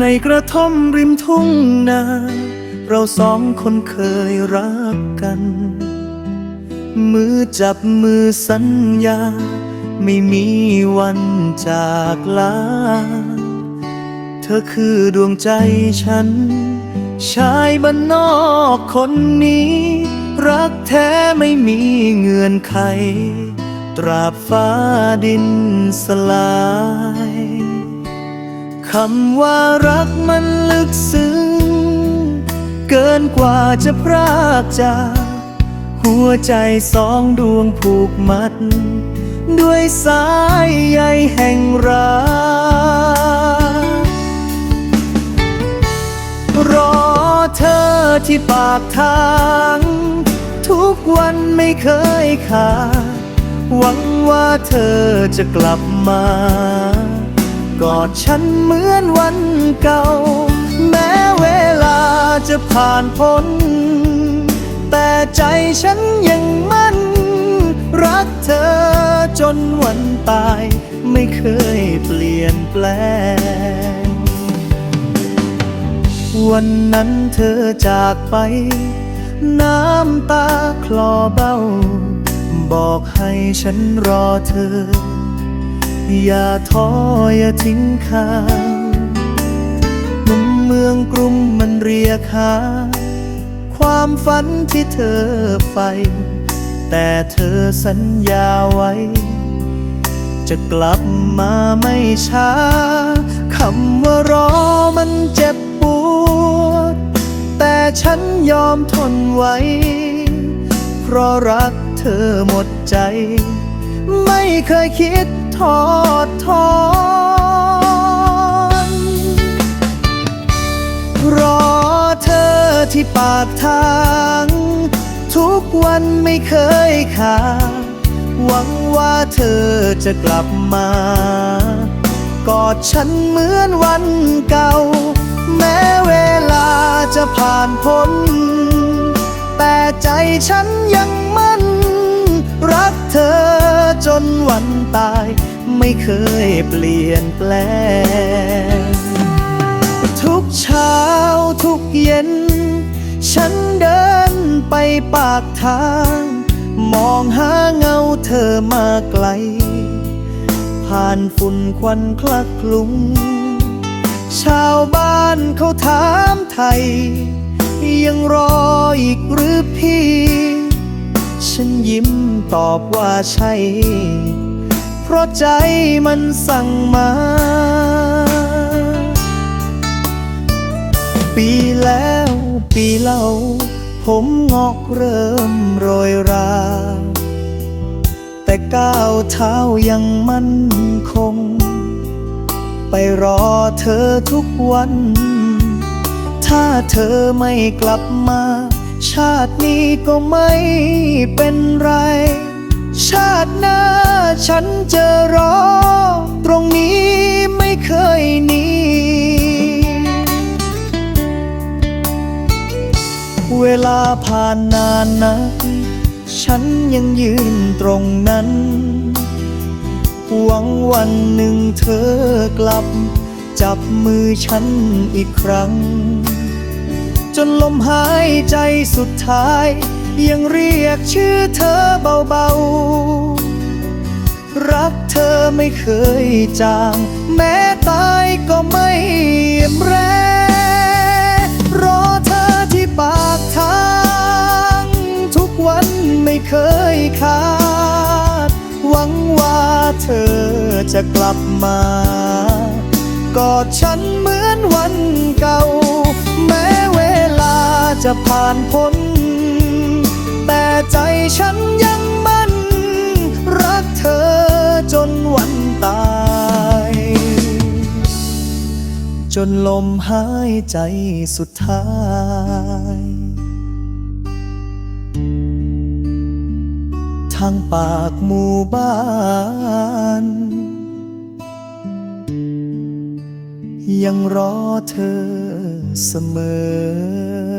ในกระท่อมริมทุ่งนา เราสองคนเคยรักกัน มือจับมือสัญญา ไม่มีวันจากลา เธอคือดวงใจฉัน ชายบ้านนอกคนนี้ รักแท้ไม่มีเงื่อนไข ตราบฟ้าดินสลาย คำว่ารักมันลึกซึ้ง เกินกว่าจะพรากจากหัวใจสองดวงผูกมัด ด้วยสายใยแห่งรักรอเธอที่ปากทาง ทุกวันไม่เคยขาดหวังว่าเธอจะกลับมา กอดฉันเหมือนวันเก่า แม้เวลาจะผ่านพ้น แต่ใจฉันยังมั่น รักเธอจนวันตาย ไม่เคยเปลี่ยนแปลง วันนั้นเธอจากไป น้ำตาคลอเบ้า บอกให้ฉันรอเธอ อย่าท้ออย่าทิ้งข้างหนุ่มเมืองกรุงมันเรียกหา ความฝันที่เธอไปแต่เธอสัญญาไว้ จะกลับมาไม่ช้าคำว่ารอมันเจ็บปวด แต่ฉันยอมทนไว้ เพราะรักเธอหมดใจ ไม่เคยคิด ทอดทอนรอเธอที่ปากทาง ทุกวันไม่เคยขาดหวังว่าเธอจะกลับมากอดฉันเหมือนวันเก่า แม้เวลาจะผ่านพ้น แต่ใจฉันยัง นวันตาย ไม่เคยเปลี่ยนแปลง ทุกเช้าทุกเย็น ฉันเดินไปปากทาง มองหาเงาเธอมาไกล ผ่านฝุ่นควันคลักคลุ้งชาวบ้านเขาถามไทย ยังรออีกหรือพี่ ฉันยิ้มตอบว่าใช่ เพราะใจมันสั่งมา ปีแล้วปีเล่า ผมงอกเริ่มโรยรา แต่ก้าวเท้ายังมั่นคง ไปรอเธอทุกวัน ถ้าเธอไม่กลับมา ชาตินี้ก็ไม่เป็นไร ชาติหน้าฉันจะรอ ตรงนี้ไม่เคยหนีเวลาผ่านนานนัก ฉันยังยืนตรงนั้น หวังวันหนึ่งเธอกลับ จับมือฉันอีกครั้ง จนลมหายใจสุดท้าย ยังเรียกชื่อเธอเบาๆ รักเธอไม่เคยจาง แม้ตายก็ไม่แรรอเธอที่ปากทาง ทุกวันไม่เคยขาด หวังว่าเธอจะกลับมากอดฉันเหมือนวันเก่าแม้ จะผ่านพ้น แต่ใจฉันยังมั่น รักเธอจนวันตาย จนลมหายใจสุดท้ายทางปากหมู่บ้าน ยังรอเธอเสมอ